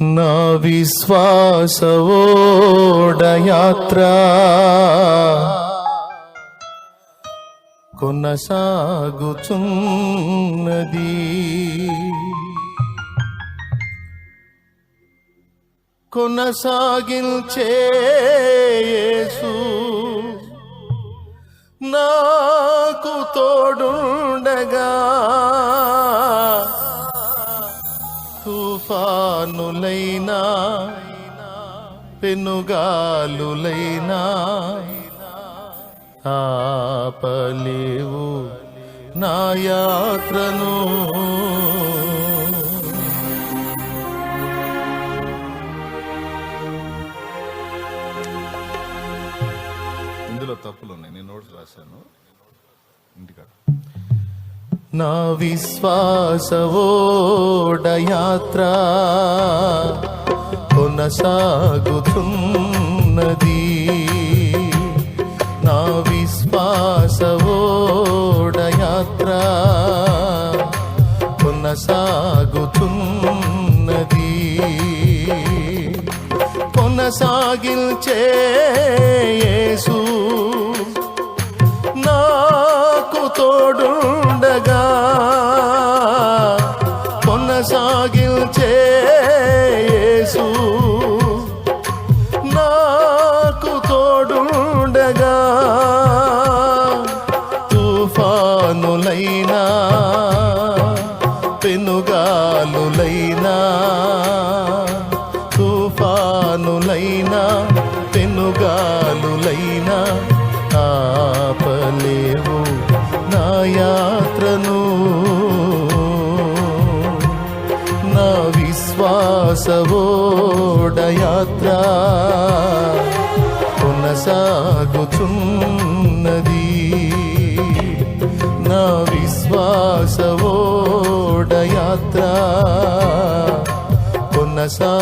నా విశ్వాసవోడయాత్ర. కొనసాగుచున్నది. కొనసాగించే యేసు. నాకు తోడుండగా తుఫానులైనా పెనుగాలులైనా ఆపలేవు నా యాత్రను. ఇందులో తప్పులు ఉన్నాయి నేను నోట్స్ రాశాను. ఇంటికాడ. నా విశ్వాసవోడయాత్ర కొనసాగుతున్నది. నా విశ్వాసవోడయాత్ర కొనసాగుతున్నది. కొనసాగిల్చే యేసు నాకు తోడు పెనుగాలులైనా తుఫానులైనా పెనుగాలులైనా ఆపలేవు నా యాత్రను. నా విశ్వాసవోడయాత్ర కొనసాగుచున్నది యాత్ర కొనసాగుచున్నది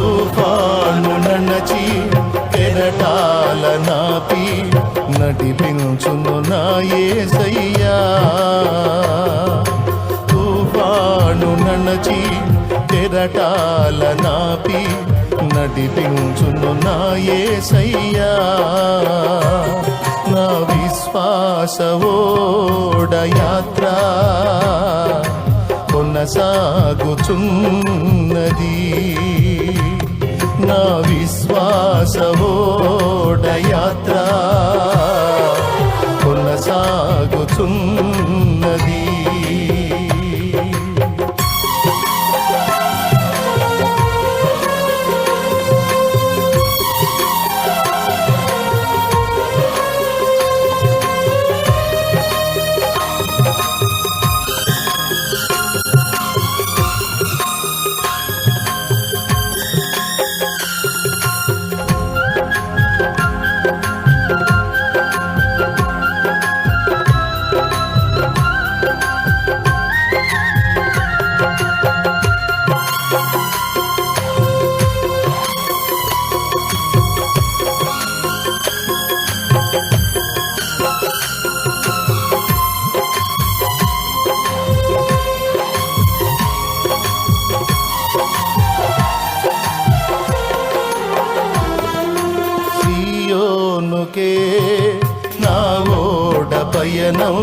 తుఫాను నడచి కెరటాల నాపి నడిపించును నా యేసయ్యా తుఫాను నడచి కెరటాల నాపి నడిపించును నా యేసయ్యా నా విశ్వాసవోడయాత్ర కొనసాగుచున్నది. నా విశ్వాసవోడయాత్ర కొనసాగుచున్నది పయనం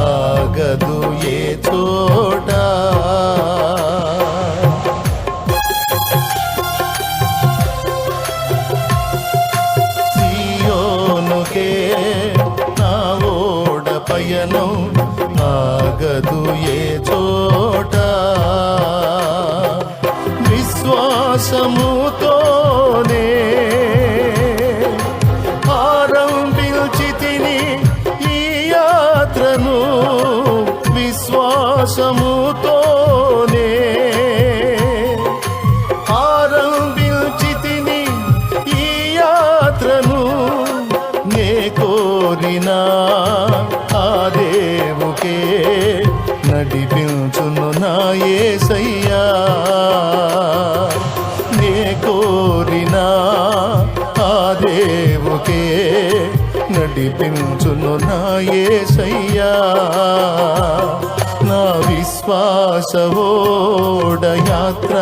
ఆగదు ఏ చోట. సియోనుకే నా ఓడ పయనం ఆగదు ఏ చోట. విశ్వాసముతోనే విశ్వాసముతోనే ఆరంభించితిని ఈ యాత్రను నే కోరిన ఆ దేవుకే నడిపించును నా యేసయ్యా నే కోరిన ఆ దేవుకే నడిపించును నా యేసయ్యా నా విశ్వాసవోడ యాత్ర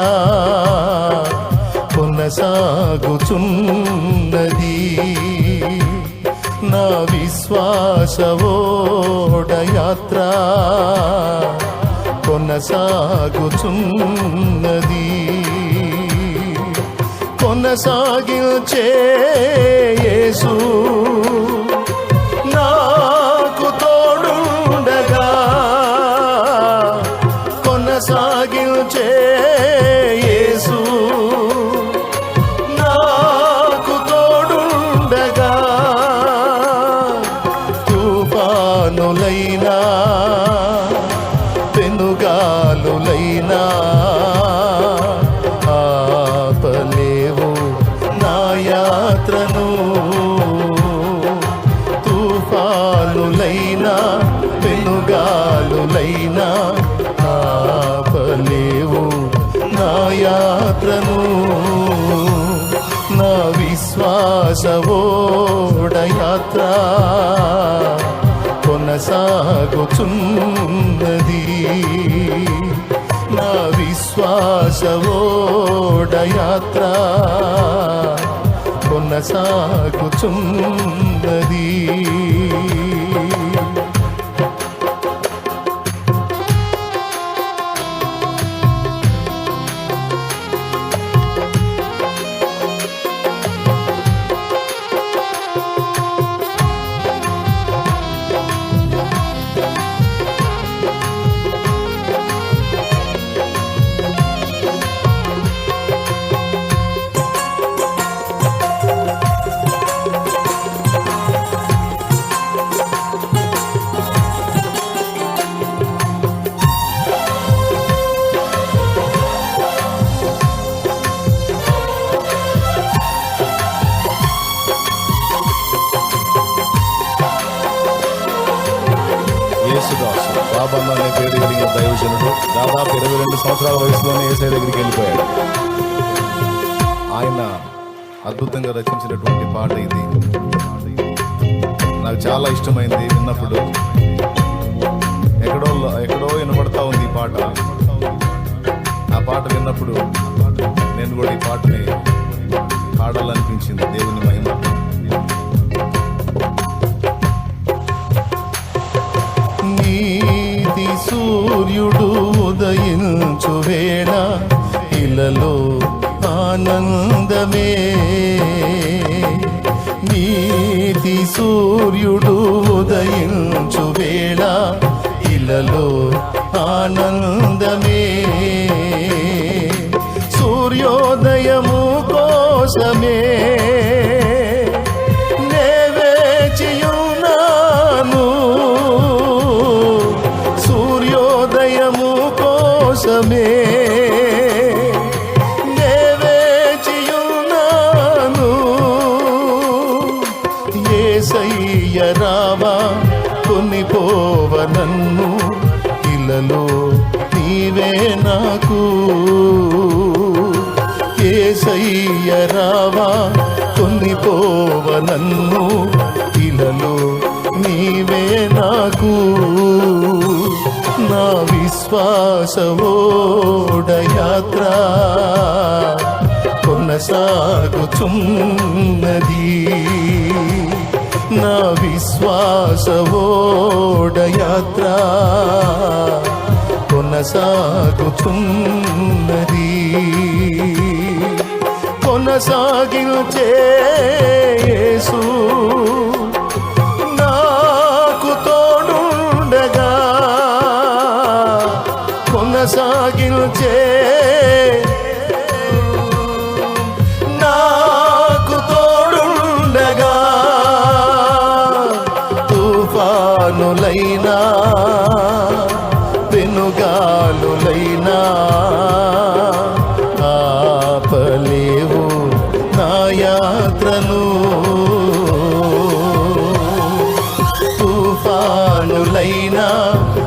కొనసాగుచున్నది. నా విశ్వాసవోడ యాత్ర కొనసాగుచున్నది. కొనసాగించే యేసు పెనుగాలులైనా సాగుచున్నది నా విశ్వాసవోడ యాత్ర కొనసాగుచున్నది యేసుదాసు బాబన్న అనే పేరు కలిగిన దైవజనుడు దాదాపు ఇరవై రెండు సంవత్సరాల వయసులోనే ఏసై దగ్గరికి వెళ్ళిపోయాడు. ఆయన అద్భుతంగా రచించినటువంటి పాట ఇది. నాకు చాలా ఇష్టమైంది విన్నప్పుడు. ఎక్కడో ఎక్కడో వినపడతా ఉంది ఈ పాట. ఆ పాట విన్నప్పుడు నేను కూడా ఈ పాటని పాడాలనిపించింది దేవుని సూర్యుడు ఉదయించు వేళ ఇలలో ఆనందమే. నీతి సూర్యుడు ఉదయించు వేళ ఇలలో ఆనందమే. సూర్యోదయము కోసమే కొనిపోవ నన్ను ఇలలో నీవే నాకు. ఏసయ్య రావా కొనిపోవ నన్ను ఇలలో నీవే నాకు. నా విశ్వాసవోడ యాత్ర కొనసాగుచున్నది. నా విశ్వాస ఓడయాత్ర కొనసాగుతున్నది. కొనసాగించే యేసు యాత్రను తుఫానులైనా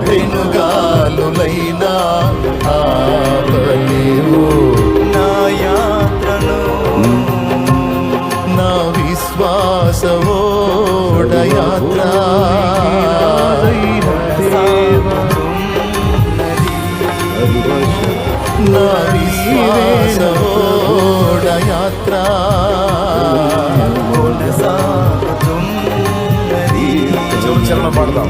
వెనుగాలులైనా ఆపలేవు. నా యాత్రను నా విశ్వాసవోడ యాత్ర నా విశ్వాసవోడ ఓడయాత్ర మనం పాడదాం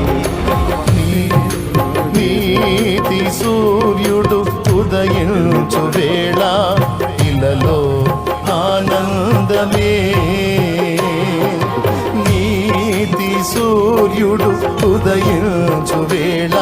నీతి సూర్యుడు ఉదయించు వేళ ఇలలో ఆనందమే. నీతి సూర్యుడు ఉదయించు వేళ